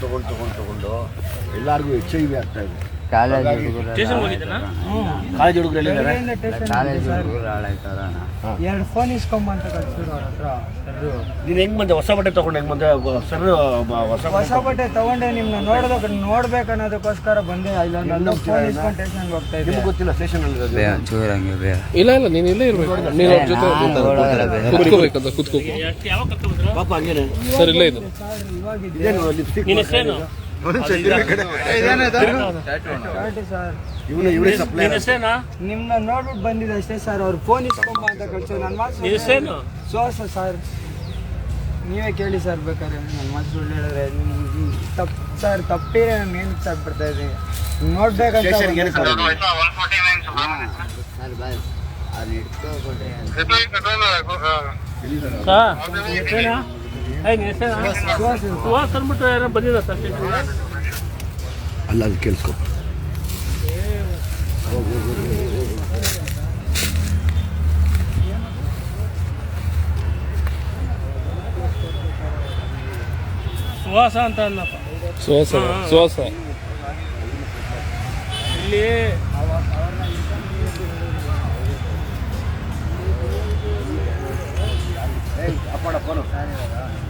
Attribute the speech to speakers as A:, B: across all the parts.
A: ತಗೊಂಡು ತಗೊಂಡು ತಗೊಂಡು ಎಲ್ಲರಿಗೂ ಎಚ್ ಐ ವಿ ಆಗ್ತಾ ಇದೆ
B: ಕಾಲೇಜ್ ಹುಡುಗರು
C: ಸ್ಟೇಷನ್ ಹೋಗಿದ್ದಾನಾ?
A: ಕಾಲೇಜ್ ಹುಡುಗರು ಎಲ್ಲಿದ್ದಾರೆ
B: ಕಾಲೇಜ್ ಹುಡುಗರು ಹಾಳಾಯ್ತಾರ
D: ಎರಡು ಫೋನ್ ಇಸ್ಕೊಂಬಂತ ಕಳ್ಸಿದ್ರು ಅವ್ರ ಹತ್ರ. ಸರ್ರು.
A: ನೀನು ಹೆಂಗ್ ಬಂದೆ? ಹೊಸ ಬಟ್ಟೆ ತಗೊಂಡೆ ಹೆಂಗ್ ಬಂದೆ? ಸರ್ ಹೊಸ
D: ಹೊಸ ಬಟ್ಟೆ ತಗೊಂಡೆ ನಿಮ್ನ ನೋಡ್ಬೇಕು ಅನ್ನೋದಕ್ಕೋಸ್ಕರ ಬಂದೆ. ಇಲ್ಲೊಂದು ಫೋನ್ ಇಸ್ಕೊಂಡು ಸ್ಟೇಷನ್ಗೆ ಹೋಗ್ತಾ ಇದ್ದೆ.
A: ನಿಮ್ಗೆ ಗೊತ್ತಿಲ್ಲ ಸ್ಟೇಷನ್ ಅಲ್ಲಿ ಇರೋದು.
B: ಬೇಡ ಚೂರು ಹಂಗೆ
E: ಇಲ್ಲ ಇಲ್ಲ ನೀನು ಇಲ್ಲೇ ಇರ್ಬೇಕು. ನೀನು ಅವ್ರ ಜೊತೆ ಕುತ್ಕೋಬೇಕಂತ
C: ಕುತ್ಕೋಬೇಕು.
A: ಪಾಪ ಹಂಗೇನೆ.
E: ಸರ್ ಇಲ್ಲೇ ಇದು
C: ನಿನ್ನ ಹೆಸರೇನು
D: ನಿಮ್ನ ನೋಡ್ಬಿಟ್ಟು ಬಂದಿದೆ ಅಷ್ಟೇ ಸರ್ ಅವ್ರು ಫೋನ್ ಇಸ್ಕೊಂಬ ಅಂತ ಕಳ್ಸೋ ನನ್ನ ಮಾತು ಸೋಸ ಸರ್ ನೀವೇ ಕೇಳಿ ಸರ್ ಬೇಕಾದ್ರೆ. ನನ್ನ ಮಾತು ಸುಳ್ಳು ಹೇಳಿದ್ರೆ ತಪ್ಪು ಸರ್ ತಪ್ಪಿದ್ರೆ ನಾನು ಏನು ಸರ್ ಬರ್ತಾ ಇದ್ದೀನಿ ನೋಡ್ಬೇಕಂತ ಸರ್.
B: ಬಾಯ್ ಅವ್ನು ಇಟ್ಕೊಬಿಟ್ರೆ
D: ಸುಹಾಸ್
C: ಅಂದ್ಬಿಟ್ಟು ಯಾರೋ ಬಂದಿಲ್ಲ ಸರ್
A: ಅಲ್ಲ ಅದು ಕೇಳಿಸ್ಕೊ.
C: ಸುಹಾಸ ಅಂತ ಅನ್ನಪ್ಪ
E: ಸುಹಾಸ ಸುಹಾಸ.
C: ಇಲ್ಲಿ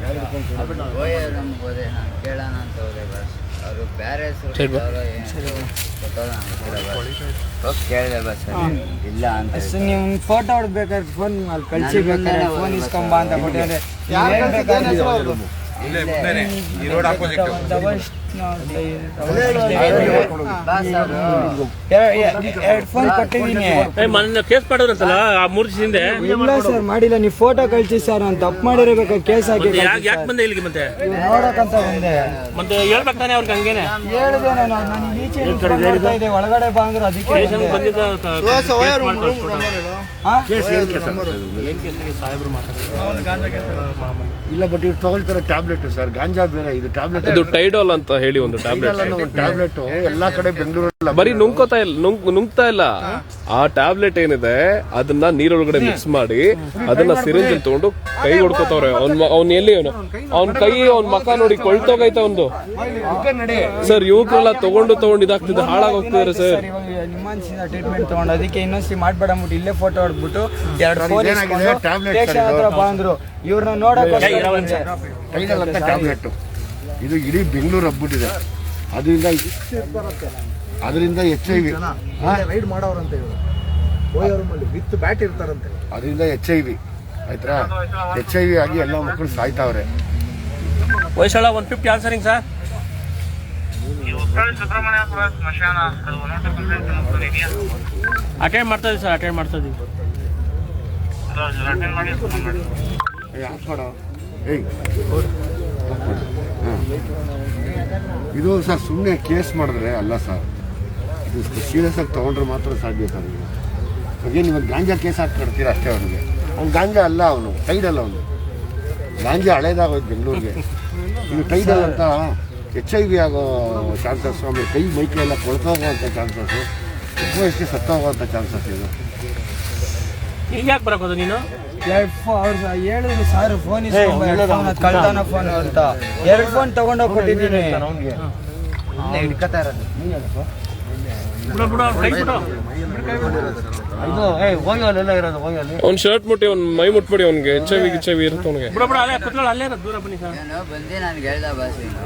B: ಹೋಯ್ ನಮ್ಗೆ ಹೋದೆ ನಾನು ಕೇಳೋಣ ಅಂತ ಹೋದೆ ಬಸ್ ಅವರು ಬೇರೆ
E: ಸರಿ ಬಾ.
B: ಹೋಗಿ ಕೇಳಿದೆ ಬಸ್ ಇಲ್ಲ ಅಂತ
D: ನೀವು ಫೋಟೋ ಹೊಡ್ಬೇಕಾದ್ರೆ ಫೋನ್ ಅಲ್ಲಿ ಕಳ್ಸಿ ಬೇಕಾದ್ರೆ ಫೋನ್ ಇಸ್ಕೊಂಬ ಅಂತ ಕೊಟ್ಟಿದ್ರೆ ಡಬಲ್
C: ಮೊನ್ನೆ ಕೇಸ್ ಮಾಡಿದ್ರಂತಲ್ಲ ಆ ಮೂರು ಹಿಂದೆ?
D: ಇಲ್ಲ ಸರ್ ಮಾಡಿಲ್ಲ. ನೀವು ಫೋಟೋ ಕಳ್ಸಿ ಸರ್ ನಾನು ತಪ್ಪು ಮಾಡಿರಬೇಕು ಕೇಸ್ ಹಾಕಿ
C: ಯಾಕೆ ಯಾಕೆ ಬಂದೆ ಇಲ್ಲಿಗೆ ಮತ್ತೆ?
D: ನೋಡಕ್ಕಂತ ಬಂದೆ.
C: ಮತ್ತೆ ಹೇಳ್ಬೇಕು ತಾನೆ ಅವ್ರಿಗೆ ಹಂಗೇನೆ?
D: ಹೇಳಿದೆ ನಾನು ನಾನು ಈಚೆ ನಿಂತ್ಕೊಂಡು ಒಳಗಡೆ ಬಾ ಅಂದ್ರು ಅದಕ್ಕೆ.
C: ಬಂದಿದ್ದ.
A: ಇಲ್ಲ ಬಟ್ ಇವ್ರು ತಗೊಳ್ತಾರೆ ಟ್ಯಾಬ್ಲೆಟ್ ಸರ್ ಗಾಂಜಾ ಬೇರೆ ಇದು ಟ್ಯಾಬ್ಲೆಟ್
E: ಇದು ಟೈಡೋಲ್ ಅಂತ ಹೇಳಿ ಒಂದು ಟ್ಯಾಬ್ಲೆಟ್
A: ಟ್ಯಾಬ್ಲೆಟ್ ಎಲ್ಲಾ ಕಡೆ ಬೆಂಗಳೂರಲ್ಲಿ
E: ಬರೀ ನುಂಗ್ಕೋತಾ ಇಲ್ಲ ನುಂಗ್ ನುಂಗ್ತಾ ಇಲ್ಲ. ಆ ಟ್ಯಾಬ್ಲೆಟ್ ಏನಿದೆ ಅದನ್ನ ನೀರೊಳಗಡೆ ಮಿಕ್ಸ್ ಮಾಡಿ ಅದನ್ನ ಸಿರಿಂಜ್ ತಗೊಂಡು ಕೈ ಹೊಡ್ಕೋತಾವ್ರೆ ಅವ್ನ್ ಅವ್ನ್ ಎಲ್ಲಿ ಅವನು? ಅವ್ನ ಕೈ ಅವ್ನ ಮಕ ನೋಡಿ ಕೊಳ್ತೋಗೈತೆ ಒಂದು ಸರ್ ಯುವಕರೆಲ್ಲ ತಗೊಂಡು ತಗೊಂಡು ಇದಾಗ್ತಿದೆ ಹಾಳಾಗ್ ಹೋಗ್ತಿದಾರೆ ಸರ್
D: ಸರ್. ಇವಾಗ ಟ್ರೀಟ್ಮೆಂಟ್ ತಗೊಂಡು ಅದಕ್ಕೆ ಇನ್ನೊಂದ್ಸಿ ಮಾಡ್ಬೇಡ ಅಂದ್ಬಿಟ್ಟು ಇಲ್ಲೇ ಫೋಟೋ ಹೊಡ್ಬಿಟ್ಟು ಎರಡು ಫೋನ್
A: ಸರ್
D: ಸ್ಟೇಷನ್ ಹತ್ರ ಬಂದ್ರು. ಇವ್ರನ್ನ ನೋಡಕ್ಕೆ
A: ಕೈನಲ್ಲಿ ಅಂತ ಟ್ಯಾಬ್ಲೆಟ್ ಇದು ಇಡೀ ಬೆಂಗಳೂರು ಹಬ್ಬಿಟ್ಟಿದೆ. ಅದರಿಂದ ಅದರಿಂದ ಎಚ್ ಐ ವಿ
F: ರೈಡ್ ಮಾಡೋರಂತೆ ವಿತ್ ಬ್ಯಾಟ್ ಇರ್ತಾರಂತೆ.
A: ಅದರಿಂದ ಎಚ್ ಐ ವಿ ಆಯ್ತಾ? ಎಚ್ ಐ ವಿ ಆಗಿ ಎಲ್ಲ ಮಕ್ಕಳು ಸಾಯ್ತಾವ್ರೆ.
C: Hoysala one fifty answering sir attend ಮಾಡ್ತಾ ಇದೀವಿ ಸರ್ ಅಟೆಂಡ್ ಮಾಡ್ತಾ ಇದೀವಿ.
A: ಯಾಕೆ ಮಾಡೋ? ಏಯ್ ಹಾಂ. ಇದು ಸರ್ ಸುಮ್ಮನೆ ಕೇಸ್ ಮಾಡಿದ್ರೆ ಅಲ್ಲ ಸರ್. ಇದು ಸೀರಿಯಸ್ ಆಗಿ ತೊಗೊಂಡ್ರೆ ಮಾತ್ರ ಸಾಧ್ಯ ಸರ್ ಹಾಗೆ ನೀವು ಗಾಂಜಾ ಕೇಸ್ ಹಾಕಿ ಕೊಡ್ತೀರ ಅಷ್ಟೇ ಅವನಿಗೆ. ಅವ್ನು ಗಾಂಜಾ ಅಲ್ಲ ಅವನು ಟೈಡಲ್ಲ ಅವನು. ಗಾಂಜಾ ಹಳೇದಾಗೋಯ್ತು ಬೆಂಗಳೂರಿಗೆ. ಇನ್ನು ಟೈಡಲ್ ಅಂತ ಎಚ್ ಐ ವಿ ಆಗೋ ಚಾನ್ಸಸ್ ಆಮೇಲೆ ಕೈ ಮೈಕೆಲ್ಲ ಕೊಳ್ತೋಗುವಂಥ ಚಾನ್ಸಸ್ಸು ವಯಸ್ಸಿಗೆ ಸತ್ತೋಗುವಂಥ ಚಾನ್ಸಸ್ ಇದು.
C: ಈಗ ಯಾಕೆ ಬರಕೋದು ನೀನು?
D: ಎರಡು ಫೋನ್ ಅವ್ರು ಹೇಳಿದ್ರು ಸರ್ ಫೋನ್ ಇಸ್ಕೊಂಬ ಕಳ್ತಾನ ಫೋನ್ ಅಂತ. ಎರಡು ಫೋನ್ ತಗೊಂಡೋಗಿ ಕೊಟ್ಟಿದ್ದೀನಿ.
A: ಅವ್ನ
B: ಹಿಡ್ಕೊತಾ ಇರೋದು.
C: ಬಿಡು ಬಿಡು ಅವ್ರ್ ಕೈ ಬಿಡು.
A: ಇದು ಏಯ್ ಹೋಗಿ ಅಲ್ಲೆಲ್ಲ ಇರೋದು ಹೋಗಿ ಅಲ್ಲಿ
E: ಅವ್ನ್ ಶರ್ಟ್ ಮುಟ್ಟಿ ಅವ್ನ ಮೈ ಮುಟ್ಬಿಡಿ ಅವ್ನಿಗೆ. H I V H I V ಇರುತ್ತೆ ಅವ್ನಿಗೆ.
C: ಬಿಡು ಬಿಡು ಅಲ್ಲೇ ಅಲ್ಲೇ ದೂರ ಬನ್ನಿ ಸರ್.
B: ನಾನು ಬಂದು ನನ್ಗೆ ಹೇಳ್ದ ಬಸ್ ನೀನು.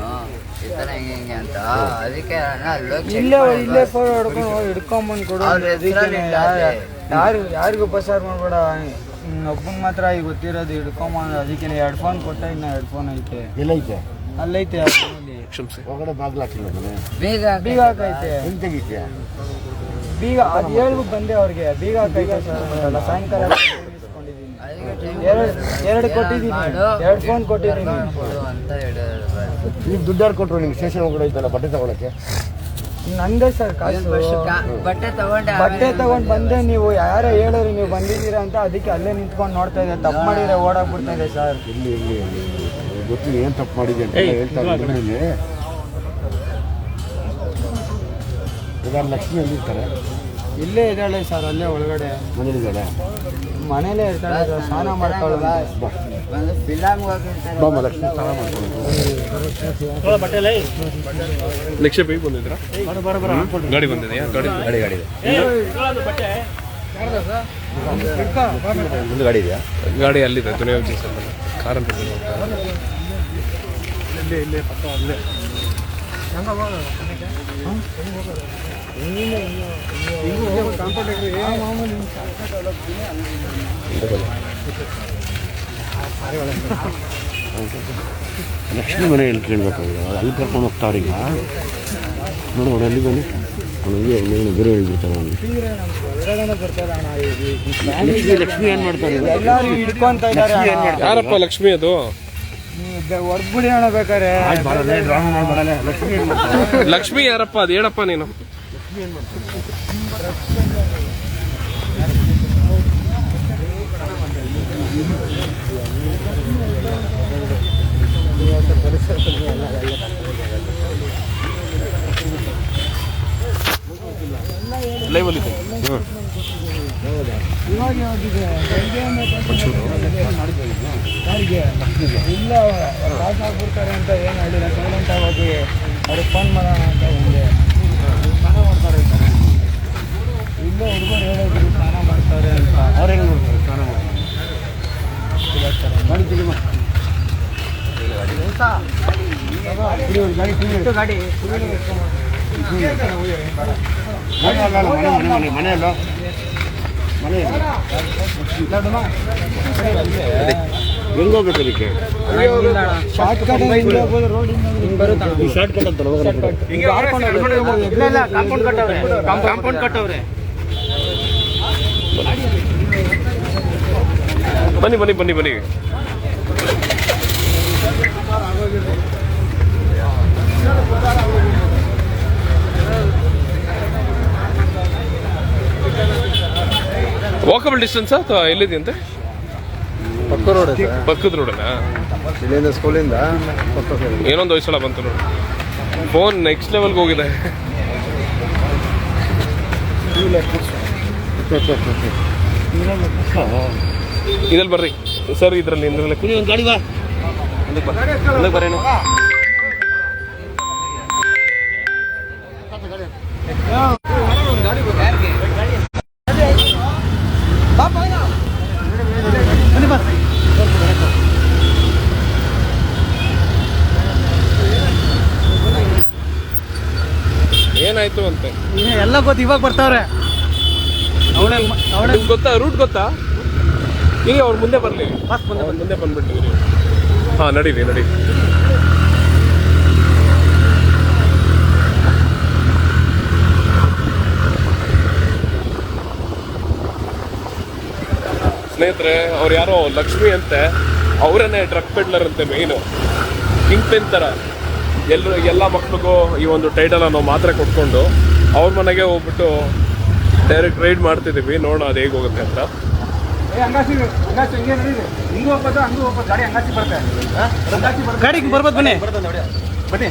B: ಈ ಥರ ಹಿಂಗೆ ಹಿಂಗೆ ಅಂತ. ಅದಕ್ಕೆ
D: ಇಲ್ಲೇ ಇಲ್ಲೇ ಫೋನ್ ಹೊಡ್ಕೊಂಡು ಹೋಗಿ ಹಿಡ್ಕೊಂಬಂದು ಕೊಡು
B: ಅವ್ರ
D: ಅಂದ್ರೆ ಅದಕ್ಕೆ
B: ಹೆಸ್ರಲ್ಲಿ
D: ಯಾರು ಯಾರು ಯಾರಿಗೂ ಬಸಾರ್ ಮಾಡಬೇಡ. ಒಬ್ಬನ ಮಾತ್ರ ಈಗ ಗೊತ್ತಿರೋದು ಹಿಡ್ಕೊಂಬಂದು ಅದಕ್ಕೆ ಎರಡು ಫೋನ್ ಕೊಟ್ಟ ಇನ್ನು ಎರಡು ಫೋನ್ ಐತೆ.
A: ಎಲ್ಲೈತೆ?
D: ಅಲ್ಲೈತೆ ಅಲ್ಲಿ.
A: ಒಳಗಡೆ ಬಾಗ್ಲಾಕಿಲ್ಲ ಮನೆ.
B: ಬೀಗ
D: ಬೀಗ ಹಾಕೈತೆ.
A: ಹೆಂಗೆ ತೆಗಿತೀಯ?
D: ಬೀಗ ಅದು ಹೇಳ್ಬಿಟ್ಟು ಬಂದೆ ಅವ್ರಿಗೆ. ಬೀಗ ಹಾಕೈತೆ ಸರ್. ಸಾಯಂಕಾಲ ಎರಡು ಎರಡು ಕೊಟ್ಟಿದ್ದೀನಿ ಎರಡು ಫೋನ್ ಕೊಟ್ಟಿದ್ದೀನಿ
A: ಈಗ ದುಡ್ಡು ಕೊಟ್ಟರು ನಿಮ್ಗೆ? ಸ್ಟೇಷನ್ ಒಳಗಡೆ ಐತಲ್ಲ ಬಟ್ಟೆ ತಗೊಳಕ್ಕೆ?
D: ನಂದೇ ಸರ್ ಕಾಸು.
B: ಬಟ್ಟೆ ತಗೊಂಡ
D: ಬಟ್ಟೆ ತಗೊಂಡ್ ಬಂದೆ ನೀವು ಯಾರ ಹೇಳೋರು ನೀವು ಬಂದಿದ್ದೀರಾ ಅಂತ ಅದಕ್ಕೆ ಅಲ್ಲೇ ನಿಂತ್ಕೊಂಡು ನೋಡ್ತಾ ಇದೆ ತಪ್ಪು ಮಾಡಿದ್ರೆ ಓಡಾಕ್ಬಿಡ್ತಾ ಇದೆ ಸರ್.
A: ಇಲ್ಲಿ ಇಲ್ಲಿ ಇಲ್ಲಿ ಗೊತ್ತಿಲ್ಲ ಏನು ತಪ್ಪು ಮಾಡಿದೆ ಅಂತ ಹೇಳ್ತಾ ಇದ್ದೀನಿ ಇದಾರು ಲಕ್ಷ್ಮಿ ಎಲ್ಲಿರ್ತಾರೆ
D: ಇಲ್ಲೇ ಇದ್ದಾಳೆ ಸರ್ ಅಲ್ಲೇ ಒಳಗಡೆ.
A: ಮನೇಲಿದ್ದಾಳೆ
D: ಮನೇಲೇ ಇರ್ತಾಳೆ ಸರ್, ಸ್ನಾನ ಮಾಡ್ತಾಳೆ
A: ಬಾಮ ಲಕ್ಷ್ಮಿ ಸ್ನಾನ ಮಾಡ್ಕೊಂಡು
E: ಬಂದಿದ್ರಾ ಗಾಡಿ ಬಂದಿದೆಯಾ? ಗಾಡಿ
A: ಗಾಡಿ ಗಾಡಿ ಒಂದು ಗಾಡಿ ಇದೆಯಾ?
E: ಗಾಡಿ ಅಲ್ಲಿದೆ ದುನಿಯಾ ಜೀಸ್ ಕಾರಲ್ಲಿ
A: ಲಕ್ಷ್ಮಿ ಮನೆ ಎಲ್ಲಿ ಕೇಳಬೇಕಾಗಿದೆ? ಅಲ್ಲಿ ಕರ್ಕೊಂಡು ಹೋಗ್ತಾರೆ ಈಗ. ನೋಡಿ ನೋಡಿ ಅಲ್ಲಿ ಬನ್ನಿ? ಅವನಿಗೆ ಬೇರೆ ಹೇಳ್ಬಿಡ್ತಾರೆ ಅವನಿಗೆ ಲಕ್ಷ್ಮಿ ಏನು ಮಾಡ್ತಾರೆ ಲಕ್ಷ್ಮಿ
E: ಯಾರಪ್ಪ ಲಕ್ಷ್ಮಿ ಅದು?
D: ಹೊಡ್ಬಿಡಿ ಅಣ್ಣ ಬೇಕಾರೆ.
A: ಲಕ್ಷ್ಮಿ
E: ಲಕ್ಷ್ಮಿ ಯಾರಪ್ಪ ಅದು? ಹೇಳಪ್ಪ ನೀನು. ಲೈವಲ್ಲಿ
D: ಇವಾಗ ಯಾವ್ದಿದೆ ಯಾರಿಗೆ ಇಲ್ಲ ಪಾಸ್ ಆಗ್ಬಿಡ್ತಾರೆ ಅಂತ ಏನು ಹೇಳಿಲ್ಲ. ಸೈಲೆಂಟ್ ಹೋಗಿ ಅವ್ರಿಗೆ ಫೋನ್ ಮಾಡೋಣ ಅಂತ ಹಿಂಗೆ ಸ್ನಾನ ಮಾಡ್ತಾರೆ. ಇಲ್ಲೇ ಹುಡುಗರು ಹೇಳಿದ್ರು ಸ್ನಾನ ಮಾಡ್ತಾರೆ ಅಂತ.
A: ಅವ್ರು ಹೆಂಗೆ ಮಾಡ್ತಾರೆ ಸ್ನಾನ ಮಾಡ್ತಾರೆ ಗಾಡಿ ತೆಗಿಮ ಗಾಡಿ ಮನೆ ಮನೆ ಮನೆ ಮನೆ ಅಲ್ಲ ಮನೆ ಹೆಂಗ್ ಹೋಗ್ಬೇಕು ಅದಕ್ಕೆ?
D: ಶಾರ್ಟ್ ಕಟ್ ರೋಡಿಂದ ಬರುತ್ತಾ
A: ಶಾರ್ಟ್ ಕಟ್ ಅಂತ
D: ಇಲ್ಲ ಇಲ್ಲ ಕಾಂಪೌಂಡ್ ಕಟ್ಟವ್ರೆ. ಕಾಂಪೌಂಡ್ ಕಟ್ಟವ್ರೆ.
E: ಬನ್ನಿ ಬನ್ನಿ ಬನ್ನಿ ಬನ್ನಿ. ವಾಕಬಲ್ ಡಿಸ್ಟೆನ್ಸ್ ಅಥವಾ ಎಲ್ಲಿದೆಯಂತೆ
F: ಪಕ್ಕ ರೋಡ್
E: ಪಕ್ಕದ ರೋಡನಾ?
F: ಇಲ್ಲಿಂದ ಸ್ಕೂಲಿಂದ
E: ಏನೊಂದು ವಯಸ್ಸಳ ಬಂತು ನೋಡಿ. ಫೋನ್ ನೆಕ್ಸ್ಟ್ ಲೆವೆಲ್ಗೆ ಹೋಗಿದೆ. ಇದ್ರಲ್ಲಿ ಬರ್ರಿ. ಸರ್ ಇದರಲ್ಲಿ ಇಂದ್ರಲ್ಲಿ
A: ಗಾಡಿ ಬಾ.
E: ಬರೇನು
D: ಎಲ್ಲ ಗೊತ್ತು ಇವಾಗ ಬರ್ತಾವ್ರೆ. ಅವಳೆ ಅವಳೆ
E: ಗೊತ್ತಾ? ರೂಟ್ ಗೊತ್ತಾ? ಇಲ್ಲಿ ಅವ್ರ ಮುಂದೆ ಬರಲಿ. ಮುಂದೆ ಬಂದ್ಬಿಟ್ಟು ಹಾಂ ನಡೀರಿ ನಡೀರಿ. ಸ್ನೇಹಿತರೆ ಅವ್ರು ಯಾರೋ ಲಕ್ಷ್ಮಿ ಅಂತೆ ಅವರನ್ನೇ ಡ್ರಗ್ ಪೆಡ್ಲರ್ ಅಂತೆ ಮೇಯ್ನು ಕಿಂಗ್ ತರ. ಎಲ್ಲ ಎಲ್ಲರೂ ಎಲ್ಲ ಮಕ್ಳಿಗೂ ಈ ಒಂದು ಟೈಟಲ್ ಅನ್ನೋ ಮಾತ್ರೆ ಕೊಟ್ಕೊಂಡು ಅವ್ರ ಮನೆಗೆ ಹೋಗ್ಬಿಟ್ಟು ಡೈರೆಕ್ಟ್ ರೈಡ್ ಮಾಡ್ತಿದ್ದೀವಿ. ನೋಡೋಣ ಅದು ಹೇಗೆ ಹೋಗುತ್ತೆ ಅಂತ.
F: ಹಂಗಾಸಿ ಹಂಗಾಸಿ ಹಿಂಗೆ ನಡೀರಿ. ಹಿಂಗೂ ಹೋಗ್ಬೋದು ಹಂಗೂ ಹೋಗ್ಬೋದು. ಗಾಡಿ ಹಂಗಾಸಿ ಬರುತ್ತೆ. ಹಂಗಾಸಿ ಬರುತ್ತೆ.
D: ಗಾಡಿಗೆ ಬರ್ಬೋದು ಬನ್ನಿ.
F: ಬನ್ನಿ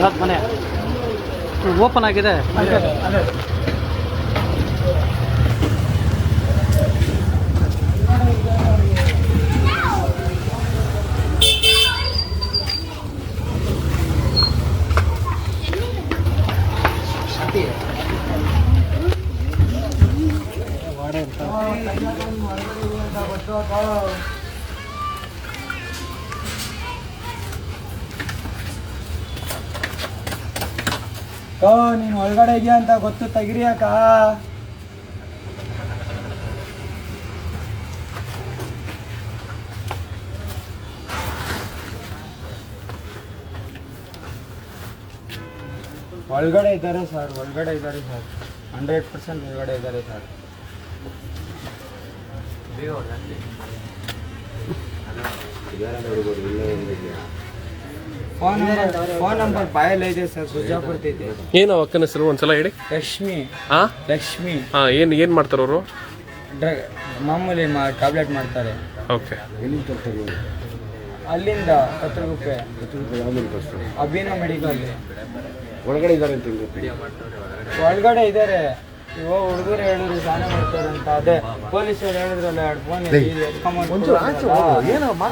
D: ಯಾವ್ದು ಮನೆ ಓಪನ್ ಆಗಿದೆ. ಒಳಗಡೆ ಇದೆಯಾ ಅಂತ ಗೊತ್ತು ತೆಗಿರಿ ಅಕ್ಕ. ಒಳಗಡೆ ಇದ್ದಾರೆ ಸರ್ ಒಳಗಡೆ ಇದ್ದಾರೆ ಸರ್. ಹಂಡ್ರೆಡ್ ಪರ್ಸೆಂಟ್ ಒಳಗಡೆ ಇದ್ದಾರೆ sir. Phone number phone number ಬಾಯಲ್ಲಿ ಇದೆ ಸರ್ ಸುಜಾಪುರ್ತೈತೆ
E: ಏನು ಅಕ್ಕನ ಹೆಸರು ಒಂದ್ಸಲ ಹೇಳಿ?
D: ಲಕ್ಷ್ಮಿ.
E: ಹಾ?
D: ಲಕ್ಷ್ಮಿ.
E: ಹಾ ಏನು ಏನು ಮಾಡ್ತಾರೆ ಅವರು?
D: ಡ್ರಗ್ ಮಾಮೂಲಿ ಮಾ ಟ್ಯಾಬ್ಲೆಟ್ ಮಾಡ್ತಾರೆ.
E: ಓಕೆ.
D: ಅಲ್ಲಿಂದ
A: ತೋರಿಸ್ತಾರೆ
D: ಅಭಿನ ಮೆಡಿಕಲ್.
A: ಒಳಗಡೆ ಇದ್ದಾರೆ ಅಂತ?
D: ಒಳಗಡೆ ಇದ್ದಾರೆ. ಇವಾಗ ಹುಡುಗರು ಹೇಳಿದ್ರು ಸ್ನಾನ ಮಾಡ್ತಾರೆ ಅಂತ. ಅದೇ ಪೊಲೀಸರು ಹೇಳಿದ್ರಲ್ಲ ಎರಡು ಫೋನ್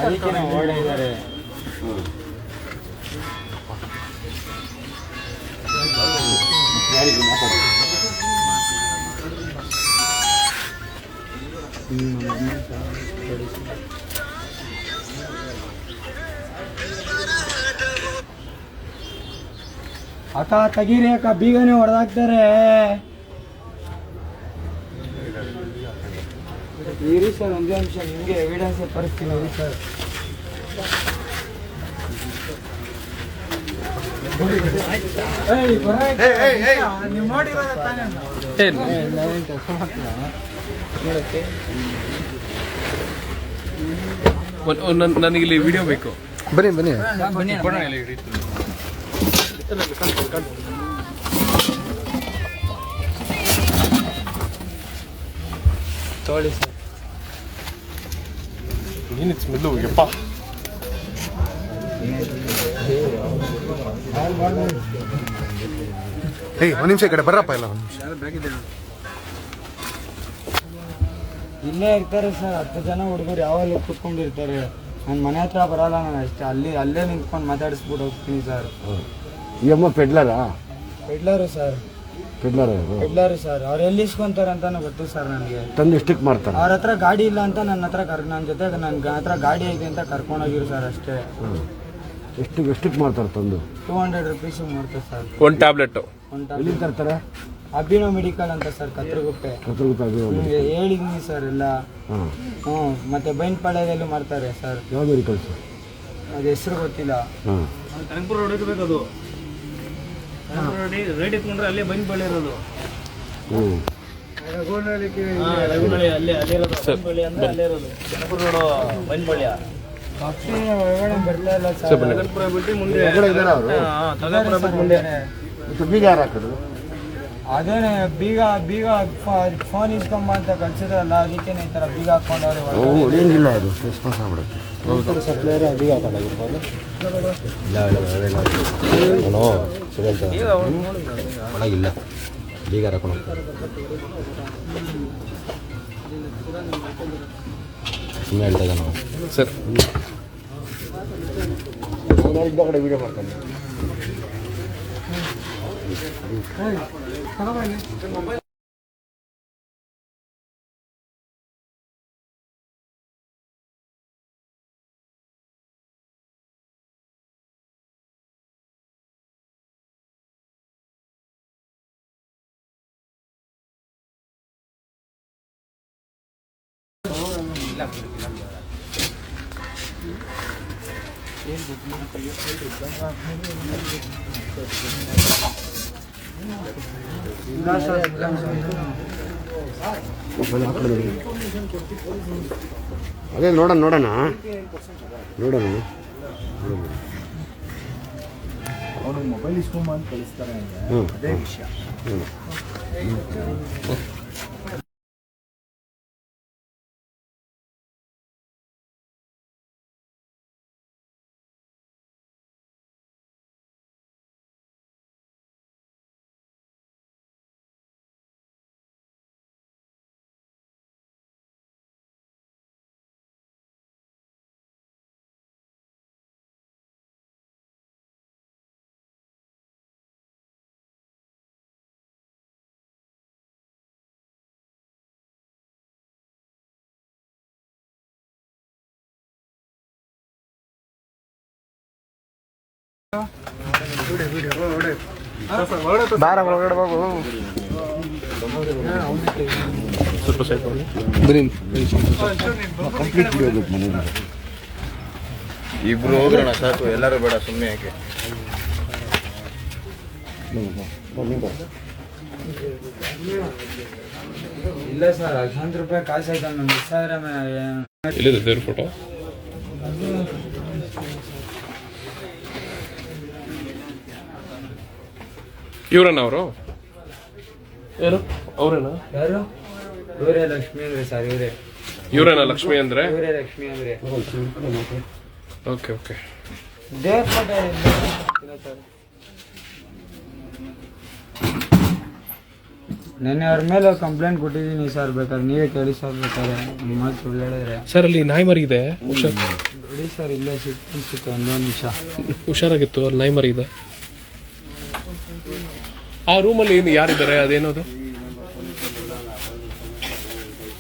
D: ಅದಕ್ಕೆ ನಾವು ಓಡೇ ಇದ್ದಾರೆ.
A: ಯಾರಿಗೆ ಮಾತಾಡಿ
D: ಅಕ್ಕ ತೆಗೀರಿ ಅಕ್ಕ ಬೀಗನೇ ಹೊಡೆದಾಕ್ತಾರೆ ಇರಿ ಸರ್ ಒಂದೇ ನಿಮಿಷ ನಿಮಗೆ ಎವಿಡೆನ್ಸ್ ತೋರಿಸ್ತೀನಿ ಇರಿ ಸರ್ ನೀವು ನೋಡಿರೋದ ತಾನೇ
E: ಏನ್
D: ನಾವೇನು ಕೆಲಸ ಮಾಡ್ತೀರಾ ನೋಡಕ್ಕೆ
E: ಒಂದ್- ಒಂದ್ ನನ್- ನನಗಿಲ್ಲಿ ವಿಡಿಯೋ ಬೇಕು.
D: ಬನ್ನಿ ತೋಳಿ. ಸರ್
E: ಏನಿದ್ ಸ್ಮೆಲ್ಲು ಯಪ್ಪ.
G: ಏಯ್ ಒಂದು ನಿಮಿಷ ಈ ಕಡೆ ಬರ್ರಪ್ಪ ಇಲ್ಲ ಒಂದು ನಿಮಿಷ
D: ಇಲ್ಲೇ ಇರ್ತಾರೆ ಸರ್ ಹತ್ತು ಜನ ಹುಡುಗರು ಯಾವಾಗಲೂ ಕೂತ್ಕೊಂಡಿರ್ತಾರೆ. ನನ್ನ ಮನೆ ಹತ್ರ ಬರಲ್ಲ ನಾನು ಅಷ್ಟೇ ಅಲ್ಲಿ ಅಲ್ಲೇ ನಿಂತ್ಕೊಂಡು ಮಾತಾಡಿಸ್ಬಿಟ್ಟು ಹೋಗ್ತೀನಿ ಸರ್.
A: ಈ ಅಮ್ಮ ಪೆಡ್ಲರಾ?
D: Peddler sir.
A: Peddler
D: peddler sir. ಅವ್ರು ಎಲ್ಲಿ ಇಸ್ಕೊಂತಾರೆ ಅಂತಾನು ಗೊತ್ತು ಸರ್ ನನಗೆ.
A: ತಂದು ಸ್ಟಿಕ್ ಮಾಡ್ತಾರೆ?
D: ಅವ್ರ ಹತ್ರ ಗಾಡಿ ಇಲ್ಲ ಅಂತ ನನ್ನ ಹತ್ರ ಕರ್ ನನ್ನ ಜೊತೆ ನನ್ನ ಹತ್ರ ಗಾಡಿ ಐತೆ ಅಂತ ಕರ್ಕೊಂಡೋಗಿರು ಸರ್ ಅಷ್ಟೇ.
A: ಎಷ್ಟು ಎಷ್ಟಕ್ಕೆ ಮಾಡ್ತಾರೆ ತಂದು?
D: ಟೂ ಹಂಡ್ರೆಡ್ ರುಪೀಸ್ ಮಾಡ್ತಾರೆ ಸರ್.
E: ಒಂದು ಟ್ಯಾಬ್ಲೆಟ್
D: ಒಂದು
A: ಎಲ್ಲಿಂದ ತರ್ತಾರೆ?
D: ಅಭಿನವ್ ಮೆಡಿಕಲ್ ಅಂತ ಸರ್ ಕತ್ರಗುಪ್ಪೆ.
A: ಕತ್ರಗುಪ್ಪ
D: ನಿಮಗೆ ಹೇಳಿದ್ದೀನಿ ಸರ್ ಎಲ್ಲ.
A: ಹಾಂ.
D: ಹ್ಞೂ ಮತ್ತೆ ಬೈನ್ಪಾಳ್ಯದಲ್ಲೂ ಮಾಡ್ತಾರೆ ಸರ್.
A: ಯಾವ ಮೆಡಿಕಲ್ಸ್
D: ಅದು ಹೆಸರು ಗೊತ್ತಿಲ್ಲ.
A: ಹಾಂ.
C: ಕನಕಪುರ ರೋಡ್ ಇರಬೇಕು ಅದು. ಕನಕಪುರ ರೋಡಿ ರೇಟ್ ಇಟ್ಕೊಂಡ್ರೆ ಅಲ್ಲೇ ಬಂದು ಬಳ್ಳಿ ಇರೋದು.
A: ಹ್ಞೂ.
C: ಅಲ್ಲೇ ಅಲ್ಲೇ ಇರೋದು. ಬಳ್ಳಿ ಅಂದ್ರೆ ಅಲ್ಲೇ ಇರೋದು. ಕನಕಪುರ ರೋಡ್
D: ಭಕ್ತಿ ಇಲ್ಲ
C: ಬಿಟ್ಟು ಮುಂದೆ ಬಿಟ್ಟು
A: ಮತ್ತು ಬೀಗ ಯಾರು ಹಾಕಿದ್ರು
D: ಅದೇನೆ ಬೀಗ ಬೀಗ ಫೋನ್ ಇಸ್ಕೊಂಬ ಅಂತ ಕಳ್ಸಿದ್ರಲ್ಲ ಅದಕ್ಕೆ ಈ ಥರ ಬೀಗ ಹಾಕೊಂಡವ್ರೆ
A: ಓ ಏನಿಲ್ಲ ಅದು ರೆಸ್ಪಾನ್ಸ್ ಆಗ್ಬಿಡುತ್ತೆ.
D: ಸಪ್ಲೈಯರ್ ಬೀಗ ಹಾಕೊಂಡಿರ್ಬೋದು
G: ಇಲ್ಲ ಬೀಗ ಹಾಕೊಂಡು ಸುಮ್ಮನೆ ಹೇಳ್ತಾ ಇದ್ದ ನಾವು.
E: ಸರ್.
A: ಕಡೆ ವೀಡಿಯೋ ಮಾಡ್ತಾನೆ ಮೊಬೈಲ್ ಅದೇ ನೋಡೋಣ ನೋಡೋಣ. ನೋಡೋಣ.
F: ಅವನು ಮೊಬೈಲ್ ಇಸ್ಕೊಂಬ ಅಂತ ಕಳಿಸ್ತಾರೆ
A: ಹ್ಞೂ
F: ಅದೇ ವಿಷಯ.
E: ಸ್ವಲ್ಪ ಸೈಡ್ ಮಾಡಿ
A: ಕಂಪ್ಲೀಟ್ ಬಿಡೋದು ಮನೇಲಿ
G: ಇಬ್ರು ಹೋಗೋಣ ಸಾಕು. ಎಲ್ಲರೂ ಬೇಡ ಸುಮ್ಮನೆ ಯಾಕೆ?
D: ಇಲ್ಲ ಸರ್ ಲಕ್ಷಾಂತರ ರೂಪಾಯಿ ಕಾಸು ಆಯ್ತು. ಮಿಸ್ ಆದ್ರೆ ಮ-
E: ಎಲ್ಲಿದೆ ಫೋಟೋ ಇವ್ರನ್ನ ಅವರು ಯಾರು ಅವ್ರೇನಾ?
D: ಯಾರು? ಇವರೇ ಲಕ್ಷ್ಮಿ ಅಂದ್ರೆ ಸರ್ ಇವರೇ.
E: ಇವ್ರೇನಾ ಲಕ್ಷ್ಮಿ ಅಂದ್ರೆ?
D: ಇವರೇ ಲಕ್ಷ್ಮಿ ಅಂದ್ರೆ.
E: Okay okay.
D: ದೇವ್ರ ಫೋಟೋ ಇಲ್ಲ ಸರ್ ನೆನ್ನೆ ಅವ್ರ ಮೇಲೆ ಕಂಪ್ಲೇಂಟ್ ಕೊಟ್ಟಿದ್ದೀನಿ ಸರ್ ಬೇಕಾದ್ರೆ ನೀವೇ ಕೇಳಿ ಸರ್ ಬೇಕಾದ್ರೆ ನಿಮ್ಮ ಮಾತು ಸುಳ್ಳು ಹೇಳಿದ್ರೆ.
E: ಸರ್ ಅಲ್ಲಿ ನಾಯಿ ಮರಿ ಇದೆ ಹುಷಾರ್
D: ಬಿಡಿ ಸರ್ ಇಲ್ಲೇ ಸಿಕ್ಕಿ ಸಿಕ್ಕ ಒಂದೊಂದು ನಿಮಿಷ.
E: ಹುಷಾರಾಗಿತ್ತು ಅಲ್ಲಿ ನಾಯಿ ಮರಿ ಇದೆ. ಆ ರೂಮಲ್ಲಿ ಏನು ಯಾರಿದ್ದಾರೆ? ಅದೇನದು?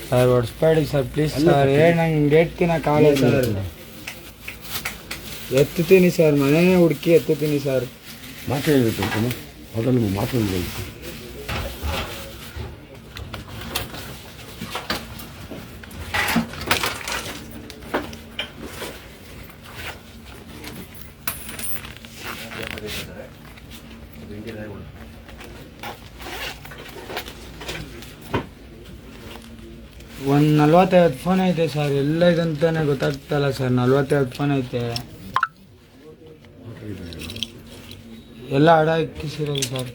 D: ಸರ್ ಹೊಡ್ಸ್ಬೇಡಿ ಸರ್ ಪ್ಲೀಸ್ ಸರ್ ಏನು ನಂಗೆ ಡೇಟ್ ಕಾಲ ಸರ್ ಎತ್ತುತ್ತೀನಿ ಸರ್ ಮನೆನೇ ಹುಡುಕಿ ಎತ್ತುತ್ತೀನಿ ಸರ್
A: ಮಾತಾಡಿ ಅದನ್ನು ಮಾತಾಡಬೇಕು
D: ಒಂದು ನಲ್ವತ್ತೈವತ್ತು ಫೋನ್ ಐತೆ ಸರ್ ಎಲ್ಲ ಇದಂತಾನೆ ಗೊತ್ತಾಗ್ತಲ್ಲ ಸರ್ ನಲ್ವತ್ತೈವತ್ತು ಫೋನ್ ಐತೆ. ಎಲ್ಲ ಅಡ ಇಕ್ಕಿಸಿರೋದು ಸರ್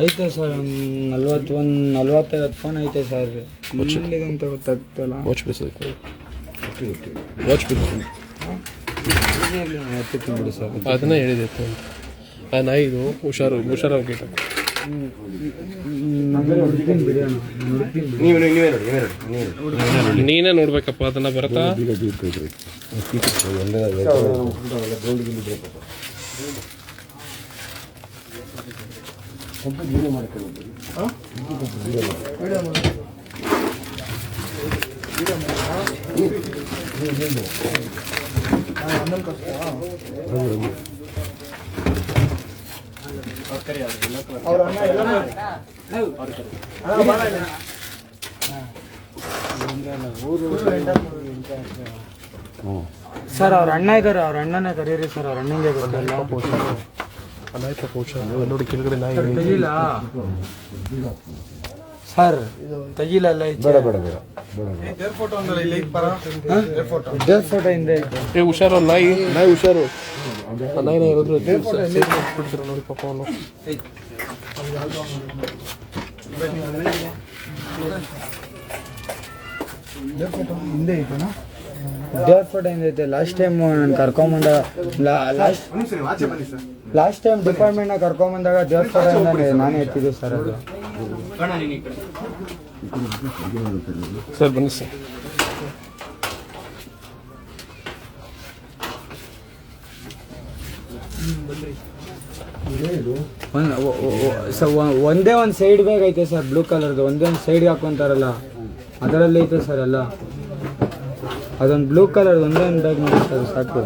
D: ಐತೆ ಸರ್ ಒಂದು ನಲ್ವತ್ತೊಂದು ನಲ್ವತ್ತೈವತ್ತು ಫೋನ್ ಐತೆ ಸರ್ ಎಲ್ಲಿದಂತ ಗೊತ್ತಾಗ್ತಲ್ಲ?
E: ವಾಚ್ ಬಿಡಿಸೋದು ವಾಚ್
D: ಬಿಡಿ ಸರ್
E: ಅದನ್ನ ಹೇಳಿದೆ ನಾಯಿದು ಹುಷಾರು ಹುಷಾರಾಗಿ ನೀನೇ ನೋಡ್ಬೇಕಪ್ಪ ಅದನ್ನ ಬರತ್ತಾ?
D: ಸರ್ ಅವ್ರ ಅಣ್ಣ ಇದ್ದಾರೆ ಅವ್ರ ಅಣ್ಣನೇ ಕರೀರಿ ಸರ್ ಅವ್ರ ಅಣ್ಣಂಗೆ ಗೊತ್ತಲ್ಲ.
E: ಹುಷಾರು ನೋಡಿ ಕೆಳಗಡೆ ನಾಯಿ
D: ಸರ್ ಇದು ತೆಗಿಲಲ್ಲ
A: ಬೇಡ ಬೇಡ ಬೇಡ
D: ದೇವ್ರ ಫೋಟೋ ಹಿಂದೆ.
E: ಏ ಹುಷಾರು ನಾಯಿ ನಾಯಿ ಹುಷಾರು. ಆ ಬಿಡ್ತೀರ ನೋಡಿ ಪಾಪ ಅವನು.
D: ದೇವ್ರ ಫೋಟೋ ಹಿಂದೆ ಐತೆ. ಲಾಸ್ಟ್ ಟೈಮ್ ನಾನು ಕರ್ಕೊಂಬಂದ ಲಾಸ್ಟ್ ಲಾಸ್ಟ್ ಟೈಮ್ ಡಿಪಾರ್ಟ್ಮೆಂಟ್ನ ಕರ್ಕೊಂಬಂದಾಗ ದೇವ್ರ ಫೋಟೋ ನಾನೇ ಎತ್ತಿದ್ದೆ ಸರ್ ಅದು.
E: ಸರ್ ಬನ್ನಿ ಸರ್.
D: ಒಂದ್- ಒ- ಒ- ಒ- ಸ- ಒ- ಒಂದೇ ಒಂದು ಸೈಡ್ ಬ್ಯಾಗ್ ಐತೆ ಸರ್ ಬ್ಲೂ ಕಲರ್ದು ಒಂದೇ ಒಂದು ಸೈಡ್ಗೆ ಹಾಕೊಂತಾರಲ್ಲ ಅದರಲ್ಲಿ ಐತೆ ಸರ್ ಎಲ್ಲ. ಅದೊಂದು ಬ್ಲೂ ಕಲರ್ ಒಂದೇ ಒಂದು ಬ್ಯಾಗ್ ನೋಡಿ ಸರ್ ಸಾಕು.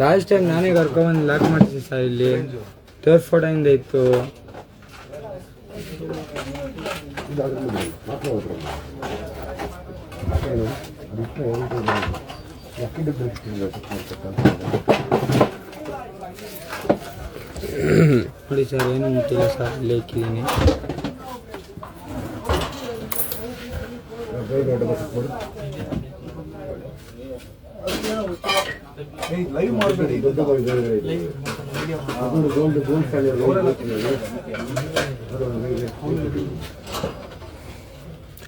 D: ಲಾಸ್ಟ್ ಟೈಮ್ ನಾನೇ ಕರ್ಕೊಂಬಂದು ಲಾಕ್ ಮಾಡ್ತೀನಿ ಸರ್ ಇಲ್ಲಿ. ಫೋಟೋ ಫೋಟೋಯಿಂದ ಇತ್ತು. ನೋಡಿ ಸರ್ ಏನು ಮುಟ್ಟಿಲ್ಲ ಸರ್ ಇಲ್ಲಿ ಇಕ್ಕಿದ್ದೀನಿ.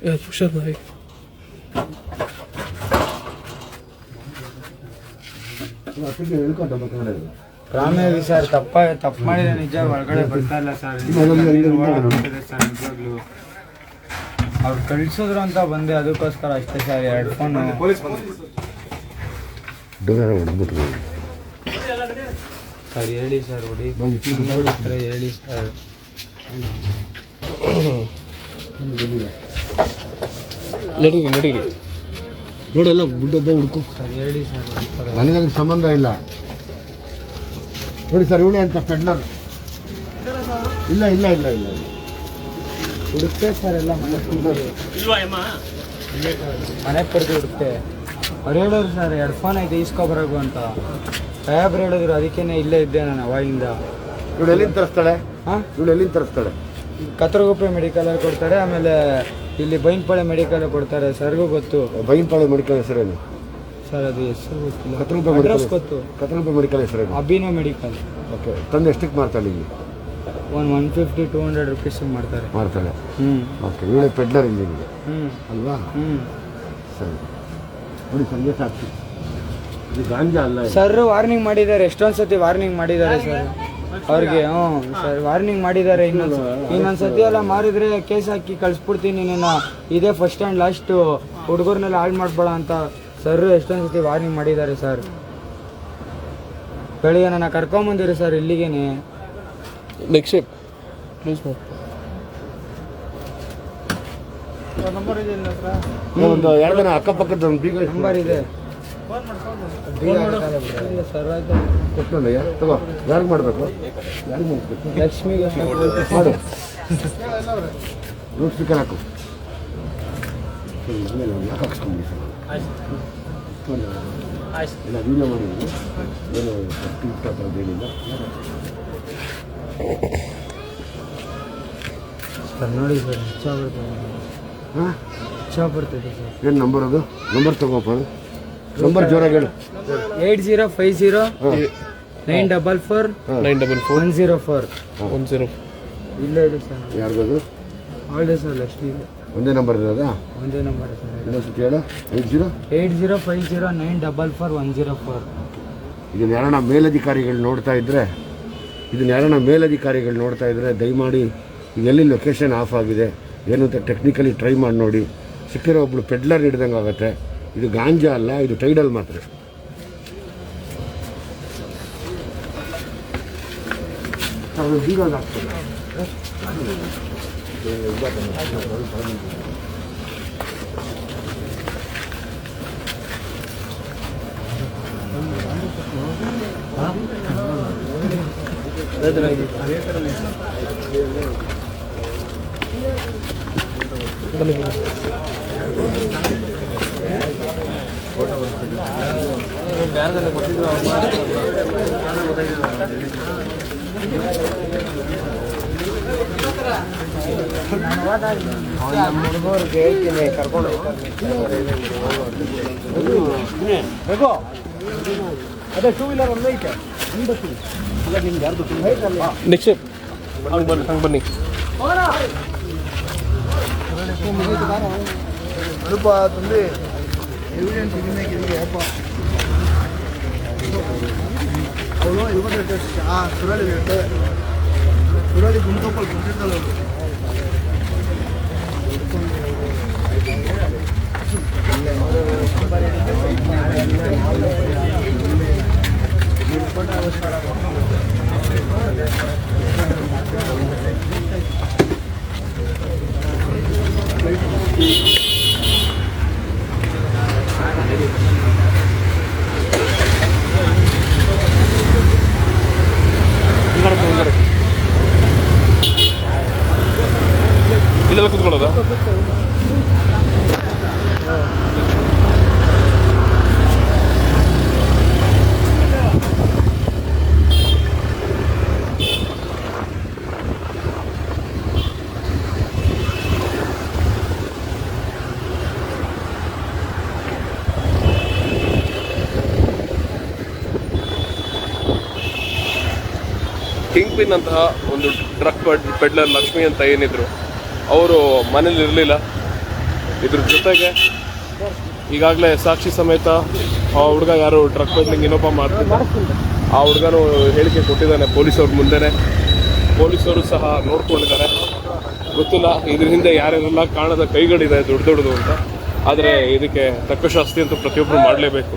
E: ಏ ಹುಷಾರು ನಾಯಿ
D: ರಾಮೇವಿ ಸರ್ ತಪ್ಪ ತಪ್ಪು ಮಾಡಿದ್ರೆ ನಿಜ ಒಳಗಡೆ ಬರ್ತಾ ಇಲ್ಲ ಸರ್. ಸರ್ ನಿಜವಾಗ್ಲೂ. ಅವ್ರು ಕಳಿಸಿದ್ರು ಅಂತ ಬಂದೆ ಅದಕ್ಕೋಸ್ಕರ ಅಷ್ಟೇ ಸರ್ ಎರಡು ಫೋನ್.
A: ಡೋರ ಹೊಡೆದ್ಬಿಟ್ರು
D: ಸರ್ ಹೇಳಿ ಸರ್ ಹೊಡಿ ಹತ್ರ ಹೇಳಿ ಸರ್
E: ನಡೀರಿ ನಡೀರಿ
A: ನೋಡೆಲ್ಲ ಗುಡ್ಡದ್ದ ಹುಡ್ಕು
D: ಸರ್ ಹೇಳಿ ಸರ್ ಹೊಡಿತಾರೆ.
A: ನನಗೆ ಅದಕ್ಕೆ ಸಂಬಂಧ ಇಲ್ಲ ನೋಡಿ ಸರ್ ಇವಳೆ ಅಂತ ಪೆಡ್ಲರ್ ಇಲ್ಲ ಇಲ್ಲ ಇಲ್ಲ ಇಲ್ಲ
D: ಹುಡುಕ್ತೆ ಸರ್ ಎಲ್ಲ ಮನೆ ಮನೆ ಪಡೆದು ಹುಡುಕ್ತೆ ಅವ್ರು ಹೇಳೋರು ಸರ್ ಎರಡು ಫೋನ್ ಐತೆ ಈಸ್ಕೊಬರಗು ಅಂತ. ಸಾಹೇಬ್ರು ಹೇಳಿದ್ರು ಅದಕ್ಕೇನೆ ಇಲ್ಲೇ ಇದ್ದೆ ನಾನು ಅವಾಗಿಂದ.
A: ಇವಳು ಎಲ್ಲಿಂದ ತರಿಸ್ತಾಳೆ?
D: ಹಾಂ?
A: ಇವಳು ಎಲ್ಲಿಂದ ತರಿಸ್ತಾಳೆ?
D: ಕತ್ರಗುಪ್ಪೆ ಮೆಡಿಕಲಲ್ಲಿ ಕೊಡ್ತಾರೆ ಆಮೇಲೆ ಇಲ್ಲಿ ಬೈನ್ಪಾಳೆ ಮೆಡಿಕಲ್ ಕೊಡ್ತಾರೆ ಸರ್ಗೂ ಗೊತ್ತು.
A: ಬೈನ್ಪಾಳೆ ಮೆಡಿಕಲ್ ಹೆಸರೇನು?
D: ಸರ್ ಅದು ಹೆಸರು ಗೊತ್ತಿಲ್ಲ.
A: ಕತ್ರಗುಪ್ಪೆ ಮೆಡಿಕಲ್
D: ಗೊತ್ತು.
A: ಕತ್ರಗುಪ್ಪೆ ಮೆಡಿಕಲ್ ಹೆಸರೇನು?
D: ಅಭಿನೋ ಮೆಡಿಕಲ್.
A: ಓಕೆ ತಂದು ಎಷ್ಟಕ್ಕೆ ಮಾಡ್ತಾಳೆ ಇಲ್ಲಿ?
D: ಒಂದು one fifty two hundred rupees ಮಾಡ್ತಾರೆ
A: ಮಾಡ್ತಾಳೆ
D: ಹ್ಞೂ
A: ಓಕೆ ಇವಳೆ ಪೆಡ್ಲರ್ ಇಂಜಿನಿಗೆ
D: ಹ್ಞೂ
A: ಅಲ್ವಾ?
D: ಹ್ಞೂ
A: ಸರಿ. ನೋಡಿ ಸಂಜೆ ಸಾಕ್ಷಿ ಇದು ಗಾಂಜಾ ಅಲ್ಲ ಇದು.
D: ಸರ್ ವಾರ್ನಿಂಗ್ ಮಾಡಿದ್ದಾರೆ. ಎಷ್ಟೊಂದು ಸತಿ ವಾರ್ನಿಂಗ್ ಮಾಡಿದ್ದಾರೆ ಸರ್ ಅವ್ರಿಗೆ ಹ್ಞೂ ಸರ್ ವಾರ್ನಿಂಗ್ ಮಾಡಿದ್ದಾರೆ. ಇನ್ನೊಂದು ಇನ್ನೊಂದು ಸತಿ ಎಲ್ಲ ಮಾರಿದ್ರೆ ಕೇಸ್ ಹಾಕಿ ಕಳಿಸ್ಬಿಡ್ತೀನಿ ನಿನ್ನ ಇದೇ ಫಸ್ಟ್ ಆ್ಯಂಡ್ ಲಾಸ್ಟು ಹುಡುಗರ್ನೆಲ್ಲ ಹಾಳು ಮಾಡ್ಬೇಡ ಅಂತ ಸರ್ ಎಷ್ಟೊಂದು ಸತಿ ವಾರ್ನಿಂಗ್ ಮಾಡಿದ್ದಾರೆ ಸರ್ ಬೆಳಿಗ್ಗೆ ನನ್ನ ಕರ್ಕೊಂಬಂದಿರಿ ಸರ್ ಇಲ್ಲಿಗೇನೆ.
E: ನೆಕ್ಸ್ಟ್ ಪ್ಲೀಸ್
A: ಒಂದು ಎರಡು ದಿನ ಅಕ್ಕಪಕ್ಕದ ಒಂದು. ಬೀಗ
D: ನಂಬರ್ ಇದೆ ಸರ್ ಆಯ್ತು.
A: ಕೊಟ್ಟನಲ್ಲ ತಗೋ ಯಾರಿಗೆ ಮಾಡಬೇಕು? ಯಾರಿಗೆ ಮಾಡಿಸ್ಬೇಕು
D: ಲಕ್ಷ್ಮಿಗೆ
A: ಮಾಡು. ಲೌಡ್ ಸ್ಪೀಕರ್ ಹಾಕು. ಸರ್ ಇಲ್ಲ ವೀಡಿಯೋ ಏನು
D: ಸರ್ ನೋಡಿ ಸರ್ ಹೆಚ್ಚ ಬರ್ತದೆ
A: ಹಾಂ?
D: ಬರ್ತದೆ ಸರ್.
A: ಏನು ನಂಬರ್ ಅದು? ನಂಬರ್ ತಗೋಪ್ಪ. ನಂಬರ್ ಜೋರಾಗಿ ಹೇಳು.
D: Eight zero five zero nine double four
E: nine double four.
D: One zero four.
E: One zero.
D: ಇಲ್ಲೇ ಇದೆ ಸರ್.
A: ಯಾರ್ದದು?
D: ಆಲ್ಡೆ ಸರ್ ಲಕ್ಷ್ಮಿ.
A: ಒಂದೇ ನಂಬರ್ ಇರೋದಾ?
D: ಒಂದೇ ನಂಬರ್ ಸರ್.
A: ಇನ್ನೊಂದು ಹೇಳು. Eight zero?
D: Eight zero five zero nine double four one zero four.
A: ಇದನ್ನ ಯಾರನ್ನ ಮೇಲಧಿಕಾರಿಗಳು ನೋಡ್ತಾ ಇದ್ದರೆ ಇದನ್ನ ಯಾರನ್ನ ಮೇಲಧಿಕಾರಿಗಳು ನೋಡ್ತಾ ಇದ್ದರೆ ದಯಮಾಡಿ ಈಗ ಎಲ್ಲಿ ಲೊಕೇಶನ್ ಆಫ್ ಆಗಿದೆ ಏನು ಅಂತ ಟೆಕ್ನಿಕಲಿ ಟ್ರೈ ಮಾಡಿ ನೋಡಿ. ಸಿಕ್ಕಿರೋ ಒಬ್ಬಳು ಪೆಡ್ಲರ್ ಹಿಡ್ದಂಗೆ ಆಗುತ್ತೆ. ಇದು ಗಾಂಜಾ ಅಲ್ಲ, ಇದು ಟೈಡಲ್ ಮಾತ್ರ.
D: ಅದೇ ಥರ
F: ಅದೇ ಟೂ ವೀಲರ್ ಒಂದು ಐತೆ
E: ನಿಕ್ಷೇಪ್ ಹಂಗೆ ಬನ್ನಿ ಹಂಗೆ ಬನ್ನಿ
D: ಸ್ವಲ್ಪ ತಂದು ಎವಿಡೆನ್ಸ್ ಇದನ್ನೇ ಅಪ್ಪ ಅವನು ಇವತ್ತು ಆ ಸುರಳಿ ಇರುತ್ತೆ ಸುರಳಿ ಗುಂಟೋಪಲ್ಲಿ ಕುಂತಿರ್ತಾಳೆ ಅವಳು
E: ಇಲ್ಲೆಲ್ಲ ಕುತ್ಕೊಳ್ಳೋದಾ? ಅಂತಹ ಒಂದು ಡ್ರಗ್ ಪೆಡ್ಲರ್ ಲಕ್ಷ್ಮಿ ಅಂತ ಏನಿದ್ರು, ಅವರು ಮನೇಲಿ ಇರಲಿಲ್ಲ. ಇದ್ರ ಜೊತೆಗೆ ಈಗಾಗಲೇ ಸಾಕ್ಷಿ ಸಮೇತ ಆ ಹುಡುಗ ಯಾರು ಡ್ರಗ್ ಪೆಡ್ಲಿಂಗ್ ಇನ್ನೊಬ್ಬ ಮಾಡ್ತಿದ್ದ. ಆ ಹುಡುಗನು ಹೇಳಿಕೆ ಕೊಟ್ಟಿದ್ದಾನೆ ಪೊಲೀಸವ್ರ ಮುಂದೆನೆ. ಪೊಲೀಸರು ಸಹ ನೋಡ್ಕೊಂಡಿದ್ದಾರೆ. ಗೊತ್ತಿಲ್ಲ, ಇದ್ರ ಹಿಂದೆ ಯಾರ್ಯಾರೆಲ್ಲ ಕಾಣದ ಕೈಗಳಿದೆ, ದೊಡ್ಡ ದೊಡ್ಡದು ಅಂತ. ಆದರೆ ಇದಕ್ಕೆ ತಕ್ಕ ಶಾಸ್ತಿ ಅಂತ ಪ್ರತಿಯೊಬ್ಬರು ಮಾಡಲೇಬೇಕು.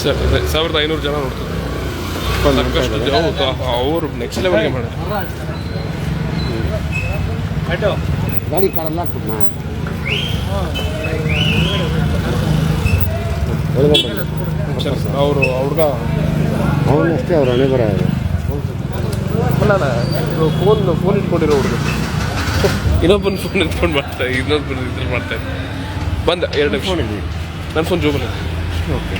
E: ಸರ್ ಸಾವಿರದ ಐನೂರು ಜನ ನೋಡ್ತಾರೆ ಸಾಕಷ್ಟು ಹೌದು ಅವರು ನೆಕ್ಸ್ಟ್ ಲೆವೆಲ್ಗೆ ಮಾಡಿದ್ರು.
A: ಗಾಡಿ ಕಾರೆಲ್ಲ
E: ಸರ್ ಅವರು ಹುಡುಗ
A: ಅವನಷ್ಟೇ ಅವ್ರ ಹಣೆ ಬರ
E: ಅಲ್ಲ ಫೋನ್ ಫೋನ್ ಇಟ್ಕೊಂಡಿರೋ ಹುಡುಗ. ಇನ್ನೊಬ್ಬನ ಫೋನ್ ಇಟ್ಕೊಂಡು ಮಾಡ್ತಾ ಇನ್ನೊಬ್ಬನ ಇದ್ರ ಮಾಡ್ತಾ ಇದ್ದೆ. ಬಂದ ಎರಡು ಫೋನ್ ನಿಮಿಷ. ನನ್ನ ಫೋನ್ ಜೋಬಲ್ಲಿ.
A: ಓಕೆ.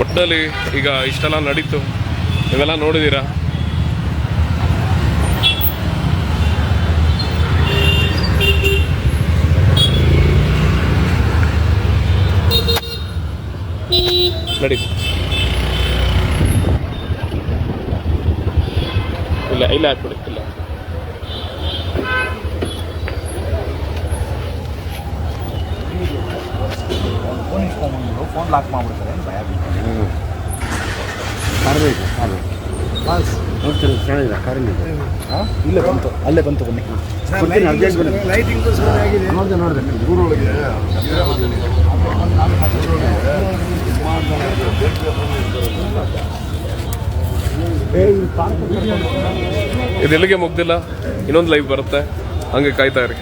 E: ಒಟ್ಟಿನಲ್ಲಿ ಈಗ ಇಷ್ಟೆಲ್ಲ ನಡೀತು. ನೀವೆಲ್ಲ ನೋಡಿದ್ದೀರಾ? ನಡೀತು ಇಲ್ಲ ಇಲ್ಲ ಹಾಕ್ಬಿಡಿ ಇಲ್ಲ.
F: ಫೋನ್ ಇಸ್ಕೊಂಡ್ಬಂದು ಫೋನ್ ಲಾಕ್ ಮಾಡಿಬಿಡ್ತಾರೆ ಭಯ
A: ಬಿಟ್ಟು ಚೆನ್ನಾಗಿದೆ ಹಾಂ?
F: ಇಲ್ಲೇ ಬಂತು ಅಲ್ಲೇ ಬಂತು ಬನ್ನಿ.
A: ಕೊಡ್ತೀನಿ ಅರ್ಜೆಂಟ್ ಬನ್ನಿ.
D: ಲೈಟಿಂಗ್ ಆಗಿದೆ.
A: ನೋಡಿದೆ ನೋಡಿದೆ. ಊರೊಳಗೆ.
E: ಇದು ಎಲ್ಲಿಗೆ ಮುಗ್ದಿಲ್ಲ? ಇನ್ನೊಂದು ಲೈವ್ ಬರುತ್ತೆ. ಹಂಗೆ ಕಾಯ್ತಾ ಇರಿ.